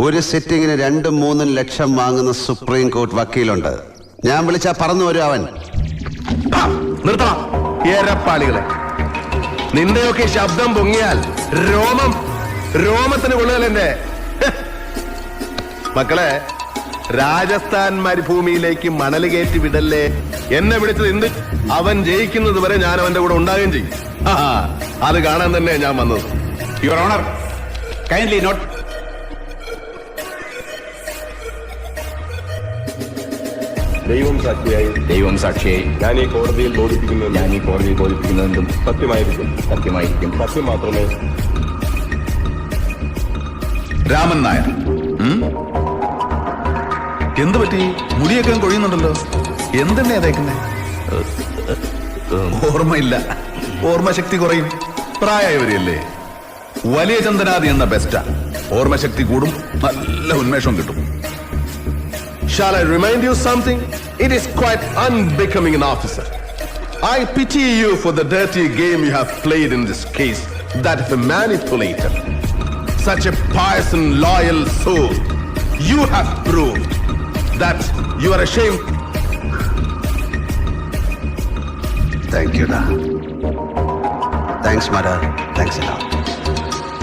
ഒരു സിറ്റിങ്ങിന് രണ്ടും മൂന്നും ലക്ഷം വാങ്ങുന്ന സുപ്രീം കോർട്ട് വക്കീലുണ്ട്. ഞാൻ വിളിച്ചാ പറന്നു വരും അവൻ. നിർത്തണം. നിന്റെയൊക്കെ ശബ്ദം പൊങ്ങിയാൽ രോമം രോമത്തിന് കൊള്ളുകയല്ലേ? മക്കളെ രാജസ്ഥാൻ മരുഭൂമിയിലേക്ക് മണൽ കയറ്റി വിടല്ലേ? എന്നെ വിളിച്ചത് എന്ത്? അവൻ ജയിക്കുന്നത് വരെ ഞാൻ അവന്റെ കൂടെ ഉണ്ടാകുകയും ചെയ്യും. അത് കാണാൻ തന്നെ ഞാൻ വന്നത്. യുവർ ഓണർ കൈൻഡ്ലി നോട്ട് ദൈവം സാക്ഷിയായി. ദൈവം സാക്ഷിയായി. ഞാൻ ഈ കോടതിയിൽ ബോധിപ്പിക്കുന്നത് ഞാൻ ഈ കോടതിയിൽ ബോധിപ്പിക്കുന്നതെന്തും സത്യമായിരിക്കും. സത്യമായിരിക്കും. സത്യം മാത്രമേ. രാമൻ നായർ? എന്ത് പറ്റി? മുടിയൊക്കെ കൊഴിയുന്നുണ്ടല്ലോ. എന്തെണ്ണയാ അതേക്കുന്നെ? ഓർമ്മയില്ല. ഓർമ്മശക്തി കുറയും. പ്രായമായവരെയല്ലേ? വലിയ ചന്ദനാദി എന്ന ബെസ്റ്റാ ഓർമ്മശക്തി കൂടും. നല്ല ഉന്മേഷം കിട്ടും. Shall I remind you something? It is quite unbecoming an officer. I pity you for the dirty game you have played in this case. That of a manipulator. Such a pious and loyal soul. You have proved that you are ashamed. Thank you ഡാ thanks Madha thanks എല്ലാം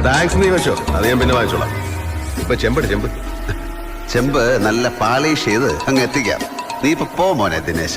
thanks നീ വെച്ചോ അത് ഞാൻ പിന്നെ വാങ്ങിച്ചോളാം ഇപ്പൊ ചെമ്പട് ചെമ്പ് ചെമ്പ് നല്ല പാളിഷ് ചെയ്ത് അങ്ങ് എത്തിക്കാം നീ ഇപ്പൊ പോ മോനെ ദിനേശ